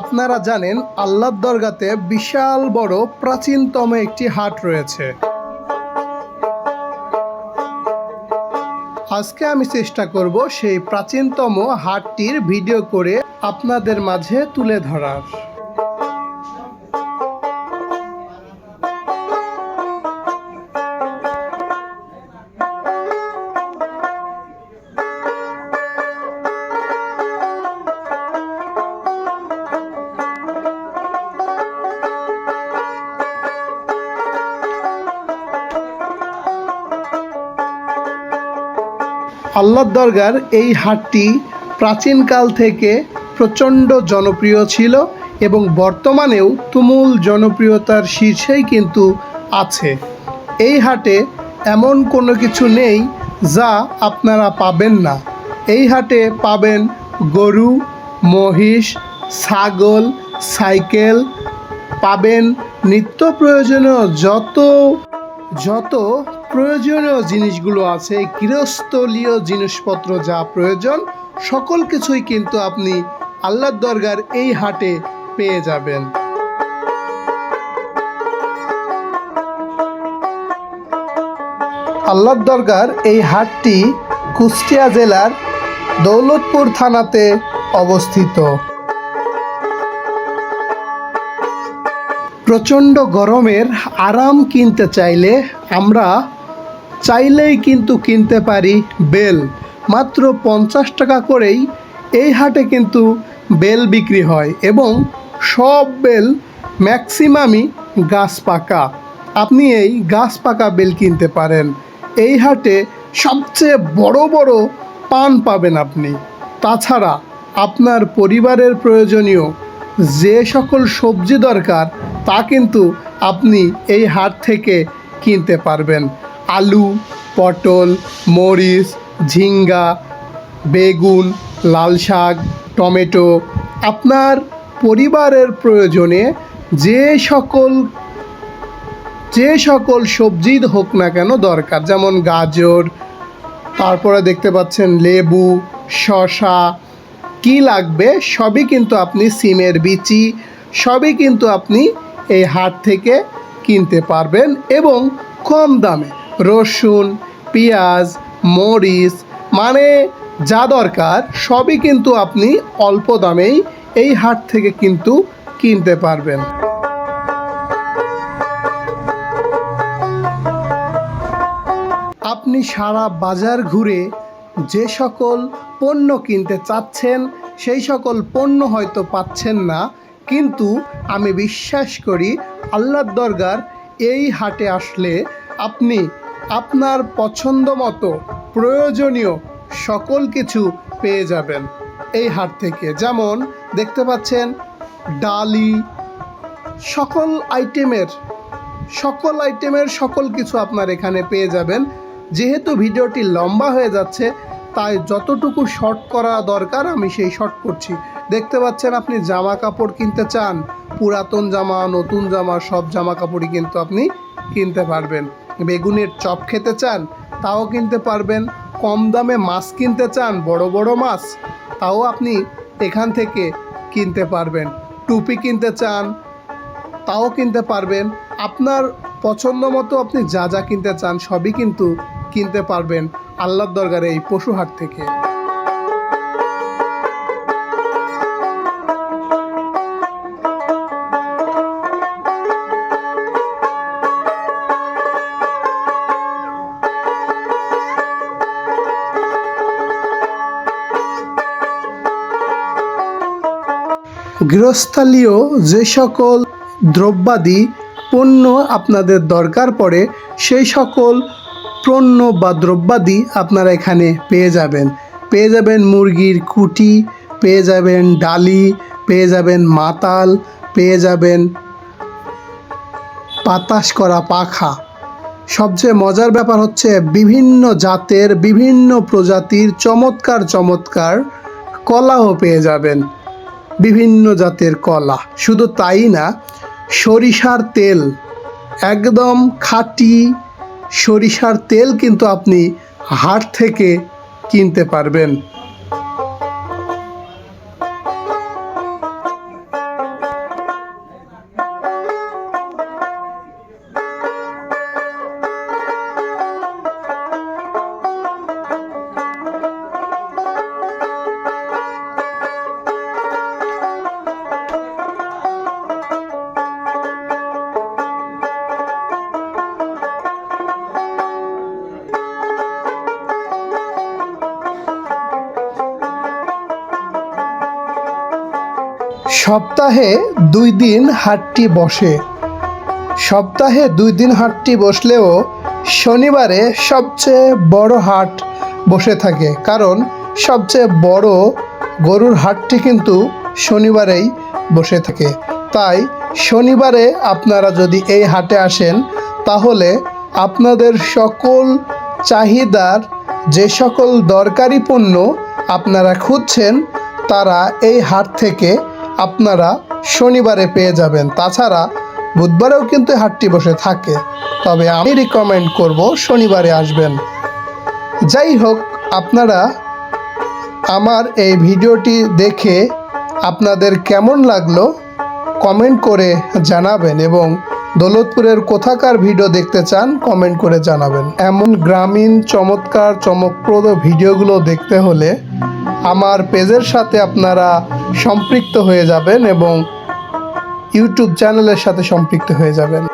আপনারা জানেন, আল্লাহর দরগাতে বিশাল বড় প্রাচীনতম একটি হাট রয়েছে। আজকে আমি চেষ্টা করব সেই প্রাচীনতম হাটটির ভিডিও করে আপনাদের মাঝে তুলে ধরার। আল্লাহর দরগার এই হাটটি প্রাচীনকাল থেকে প্রচণ্ড জনপ্রিয় ছিল এবং বর্তমানেও তুমুল জনপ্রিয়তার শীর্ষেই কিন্তু আছে। এই হাটে এমন কোনো কিছু নেই যা আপনারা পাবেন না। এই হাটে পাবেন গরু, মহিষ, ছাগল, সাইকেল, পাবেন নিত্য প্রয়োজনীয় যত যত প্রয়োজনীয় জিনিসগুলো আছে, গৃহস্থলীয় জিনিসপত্র যা প্রয়োজন, সকল কিছুই কিন্তু আপনি আল্লাহর দরগার এই হাটে পেয়ে যাবেন। আল্লাহর দরগার এই হাটটি কুষ্টিয়া জেলার দৌলতপুর থানাতে অবস্থিত। প্রচণ্ড গরমের আরাম কিনতে চাইলে আমরা চাইলেই কিন্তু কিনতে পারি বেল। মাত্র পঞ্চাশ টাকা করেই এই হাটে কিন্তু বেল বিক্রি হয় এবং সব বেল ম্যাক্সিমামই গাছ পাকা। আপনি এই গাছ পাকা বেল কিনতে পারেন। এই হাটে সবচেয়ে বড় বড় পান পাবেন আপনি। তাছাড়া আপনার পরিবারের প্রয়োজনীয় যে সকল সবজি দরকার তা কিন্তু আপনি এই হাট থেকে কিনতে পারবেন। আলু, পটল, মরিচ, ঝিঙ্গা, বেগুন, লাল শাক, টমেটো আপনার পরিবারের প্রয়োজনে যে সকল যে সকল সবজি হোক না কেন দরকার। যেমন গাজর, তারপরে দেখতে পাচ্ছেন লেবু, শসা, কি লাগবে সবই কিন্তু আপনি সিমের বিচি, সবই কিন্তু আপনি এই হাট থেকে কিনতে পারবেন এবং কম দামে। রসুন, পেঁয়াজ, মরিচ মানে যা দরকার সবই কিন্তু আপনি অল্প দামেই এই হাট থেকে কিন্তু কিনতে পারবেন। আপনি সারা বাজার ঘুরে যে সকল পণ্য কিনতে চাচ্ছেন, সেই সকল পণ্য হয়তো পাচ্ছেন না, কিন্তু আমি বিশ্বাস করি আল্লাহর দরগার এই হাটে আসলে আপনি আপনার পছন্দ মতো প্রয়োজনীয় সকল কিছু পেয়ে যাবেন এই হাট থেকে। যেমন দেখতে পাচ্ছেন ডালি, সকল আইটেমের সকল আইটেমের সকল কিছু আপনার এখানে পেয়ে যাবেন। যেহেতু ভিডিওটি লম্বা হয়ে যাচ্ছে, তাই যতটুকু শর্ট করা দরকার আমি সেই শর্ট করছি। দেখতে পাচ্ছেন আপনি জামা কাপড় কিনতে চান, পুরাতন জামা, নতুন জামা, সব জামা কাপড়ই কিন্তু আপনি কিনতে পারবেন। বেগুনের চপ খেতে চান, তাও কিনতে পারবেন। কম দামে মাছ কিনতে চান, বড় বড় মাছ, তাও আপনি এখান থেকে কিনতে পারবেন। টুপি কিনতে চান, তাও কিনতে পারবেন। আপনার পছন্দ মতো আপনি যা যা কিনতে চান, সবই কিন্তু কিনতে পারবেন আল্লাহর দরগারে এই পশুহাট থেকে। গৃহস্থালীয় যে সকল দ্রব্যাদি পণ্য আপনাদের দরকার পড়ে, সেই সকল পণ্য বা দ্রব্যাদি আপনারা এখানে পেয়ে যাবেন। পেয়ে যাবেন মুরগির কুটি, পেয়ে যাবেন ডালি, পেয়ে যাবেন মাতাল, পেয়ে যাবেন বাতাস করা পাখা। সবচেয়ে মজার ব্যাপার হচ্ছে বিভিন্ন জাতের, বিভিন্ন প্রজাতির চমৎকার চমৎকার কলাও পেয়ে যাবেন। বিভিন্ন জাতের কলা। শুধু তাই না, সরিষার তেল একদম খাঁটি সরিষার তেল কিন্তু আপনি হাট থেকে কিনতে পারবেন। সপ্তাহে দুই দিন হাটটি বসে। সপ্তাহে দুই দিন হাটটি বসলেও শনিবারে সবচেয়ে বড় হাট বসে থাকে, কারণ সবচেয়ে বড় গরুর হাটটি কিন্তু শনিবারেই বসে থাকে। তাই শনিবারে আপনারা যদি এই হাটে আসেন, তাহলে আপনাদের সকল চাহিদার যে সকল দরকারি পণ্য আপনারা খুঁজছেন, তারা এই হাট থেকে আপনারা শনিবারে পেয়ে যাবেন। তাছাড়া বুধবারেও কিন্তু হাটটি বসে থাকে। তবে আমি রিকমেন্ড করব শনিবারে আসবেন। যাই হোক, আপনারা আমার এই ভিডিওটি দেখে আপনাদের কেমন লাগল কমেন্ট করে জানাবেন এবং দৌলতপুরের কোথাকার ভিডিও দেখতে চান, কমেন্ট করে জানাবেন। এমন গ্রামীণ, চমৎকার, চমকপ্রদ ভিডিওগুলো দেখতে হলে আমার পেজের সাথে আপনারা সম্পৃক্ত হয়ে যাবেন এবং ইউটিউব চ্যানেলের সাথে সম্পৃক্ত হয়ে যাবেন।